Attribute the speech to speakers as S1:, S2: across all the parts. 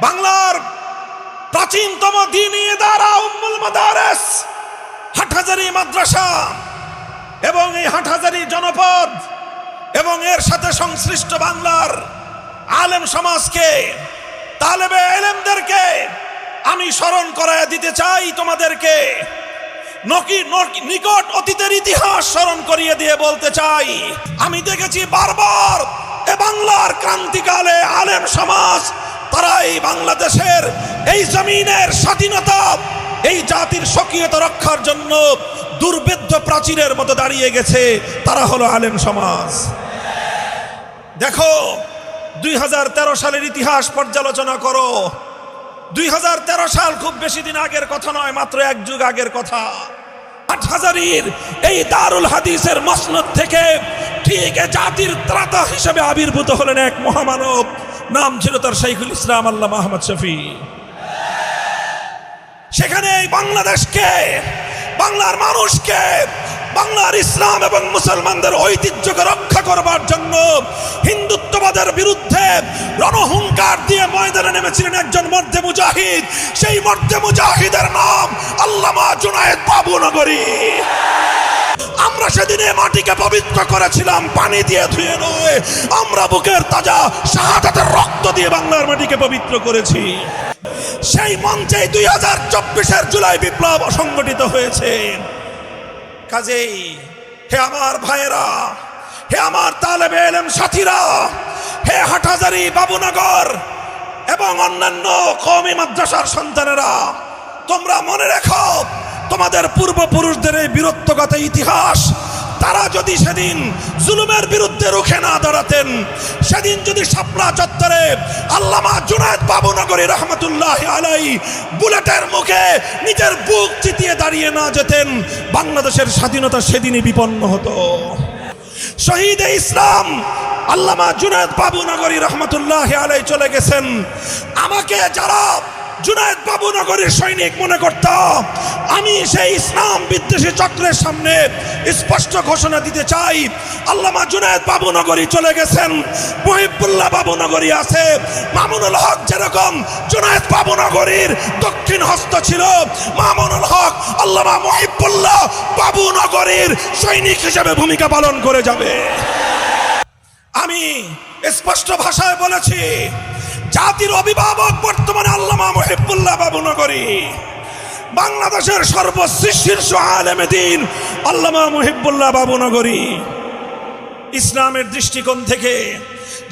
S1: বাংলার প্রাচীনতম দিনী দারা উম্মুল মাদারেস, হাটহাজারি মাদ্রাসা এবং এই হাটহাজারি জনপদ এবং এর সাথে সংশ্লিষ্ট বাংলার আলেম সমাজকে, তালেবে এলেমদেরকে আমি স্মরণ করায় দিতে চাই তোমাদেরকে। নকি- নিকট অতীতের ইতিহাস স্মরণ করিয়ে দিয়ে বলতে চাই, আমি দেখেছি বারবার এ বাংলার ক্রান্তিকালে আলেম সমাজ তারা এই বাংলাদেশের এই জমিনের স্বাধীনতা, এই জাতির স্বকীয়তা রক্ষার জন্য দুর্বেদ্য প্রাচীরের মতো দাঁড়িয়ে গেছে। তারা হলো আলেম সমাজ। দেখো, দুই হাজার তেরো সালের ইতিহাস পর্যালোচনা করো। দুই হাজার তেরো সাল খুব বেশি দিন আগের কথা নয়, মাত্র এক যুগ আগের কথা। আট হাজারির এই দারুল হাদিসের মসনদ থেকে ঠিক জাতির ত্রাতা হিসেবে আবির্ভূত হলেন এক মহামানব। নাম ছিল তার শাইখুল ইসলাম আল্লাহ মাহমদ শফি। সেখানে বাংলাদেশকে, বাংলার মানুষকে, বাংলার ইসলাম এবং মুসলমানদের ঐতিহ্যকে রক্ষা করবার জন্য হিন্দুত্ববাদের বিরুদ্ধে রণহুঙ্কার দিয়ে ময়দানে নেমেছিলেন একজন মর্দে মুজাহিদ। সেই মর্দে মুজাহিদের নাম আল্লামা জুনায়েদ বাবু নগরী। আমরা সেদিনে মাটিকে পবিত্র করেছিলাম, পানি দিয়ে ধুয়ে নয়। আমরা বুকের তাজা শাহাদাতের রক্ত দিয়ে বাংলার মাটিকে পবিত্র করেছি। সেই মঞ্চে দুই হাজার চব্বিশের জুলাই বিপ্লব সংগঠিত হয়েছে। কাজেই হে আমার ভাইয়েরা, হে আমার তালেবে এলেম সাথীরা, হে হাটহাজারি বাবুনগর এবং অন্যান্য কওমি মাদ্রাসার সন্তানেরা, তোমরা মনে রেখো তোমাদের পূর্বপুরুষদের এই বীরত্বগত ইতিহাস, তারা যদি সেদিন জুলুমের বিরুদ্ধে রুখে না দাঁড়াতেন, সেদিন যদি শাপলা চত্বরে আল্লামা জুনায়দ বাবুনগরী রহমতুল্লাহ আলাই বুলেটের মুখে নিজের বুক চিতিয়ে দাঁড়িয়ে না যেতেন, বাংলাদেশের স্বাধীনতা সেদিনই বিপন্ন হতো। শহীদ ইসলাম, আল্লামা জুনায়দ বাবু নগরী রহমতুল্লাহ আলাই চলে গেছেন। আমাকে যারা জুনায়দ বাবু নগরীর সৈনিক মনে করতাম, আমি সেই ইসলাম বিদ্বেষী চক্রের সামনে স্পষ্ট ঘোষণা দিতে চাই। আল্লামা জুনায়দ বাবু নগরী চলে গেছেন, মহিবুল্লাহ বাবু নগরী আছে। মামুনুল হক যেরকম জুনায়দ বাবু নগরীর দক্ষিণ হস্ত ছিল, মামুনুল হক আল্লামা মহিবুল্লাহ বাবু নগরীর সৈনিক হিসেবে ভূমিকা পালন করে যাবে। আমি স্পষ্ট ভাষায় বলেছি জাতির অভিভাবক বর্তমানে আল্লামা মহিবুল্লাহ বাবু নগরী। বাংলাদেশের সর্বশীর্ষ আলেমে দিন আল্লামা মহিবুল্লাহ বাবু নগরী। ইসলামের দৃষ্টিকোণ থেকে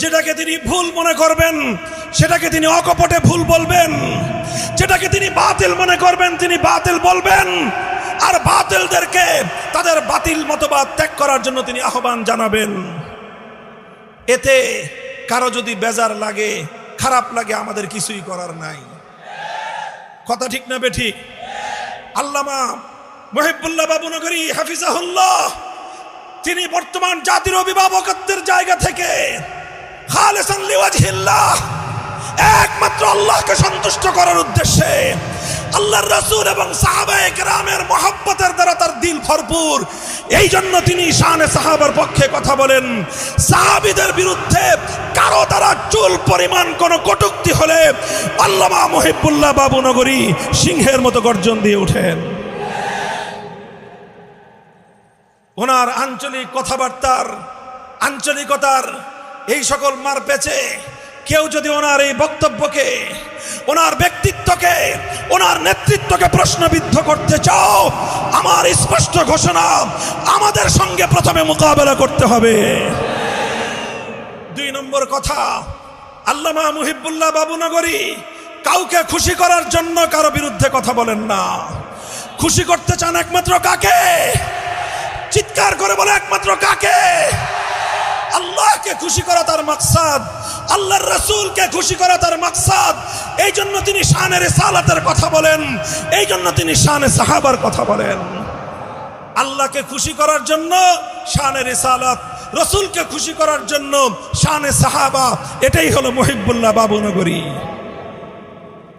S1: যেটাকে তিনি ভুল মনে করবেন, সেটাকে তিনি অকপটে ভুল বলবেন, যেটাকে তিনি বাতিল মনে করবেন, তিনি বাতিল বলবেন, আর বাতিলদেরকে তাদের বাতিল মতবাদ ত্যাগ করার জন্য তিনি আহ্বান জানাবেন। এতে কারও যদি বেজার লাগে খারাপ লাগে আমাদের কিছুই করার নাই। কথা ঠিক না বেঠিক আল্লামা মহিবুল্লাহ বাবু নগরী হাফিজাহুল্লাহ, তিনি বর্তমান জাতির অভিভাবকত্বের জায়গা থেকে একমাত্র আল্লাহকে সন্তুষ্ট করার উদ্দেশ্যে আল্লাহর রাসূল এবং সাহাবায়ে কেরামের মহব্বতের দ্বারা তার দিল ভরপুর। এই জন্য তিনি শানে সাহাবার পক্ষে কথা বলেন, সাহাবীদের বিরুদ্ধে কারও দ্বারা চুল পরিমাণ কোনো কটুক্তি হলে আল্লামা মহিবুল্লাহ বাবু নগরী সিংহের মতো গর্জন দিয়ে ওঠেন ওনার আঞ্চলিক কথাবার্তার আঞ্চলিকতার এই সকল মার পেছে কেউ যদি ওনার এই বক্তব্যকে, ওনার ব্যক্তিত্বকে, ওনার নেতৃত্বকে প্রশ্নবিদ্ধ করতে চাও, আমার স্পষ্ট ঘোষণা, আমাদের সঙ্গে প্রথমে মোকাবেলা করতে হবে। দুই নম্বর কথা, আল্লামা মুহিবুল্লাহ বাবুনগরী, কাউকে খুশি করার জন্য কারও বিরুদ্ধে কথা বলেন না। খুশি করতে চান একমাত্র কাকে? চিৎকার করে বলে একমাত্র কাকে? আল্লাহকে খুশি করা তার মাকসাদ আল্লাহর রসুলকে খুশি করা তার মাকসাদ। এই জন্য তিনি শানের সালাতের কথা বলেন। এই জন্য তিনি শানে সাহাবার কথা বলেন। আল্লাহকে খুশি করার জন্য শানের সালাত রসুলকে খুশি করার জন্য শানে সাহাবা, এটাই হলো মহিবুল্লাহ বাবু নগরী।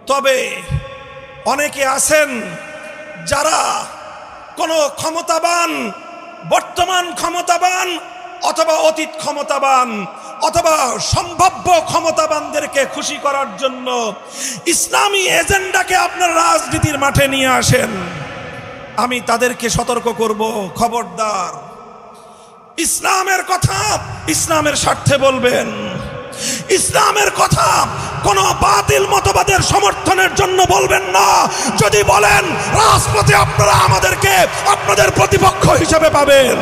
S1: তবে অনেকে আছেন যারা কোনো ক্ষমতাবান, বর্তমান ক্ষমতাবান অথবা অতীত ক্ষমতাবান অথবা সম্ভাব্য ক্ষমতাবানদেরকে খুশি করার জন্য ইসলামী এজেন্ডাকে আপনার রাজনীতির মাঠে নিয়ে আসেন। আমি তাদেরকে সতর্ক করব, খবরদার। ইসলামের কথা ইসলামের স্বার্থে বলবেন। ইসলামের কথা কোন বাতিল মতবাদের সমর্থনের জন্য বলবেন না। যদি বলেন, রাজপথে আপনারা আমাদেরকে আপনাদের প্রতিপক্ষ হিসেবে পাবেন।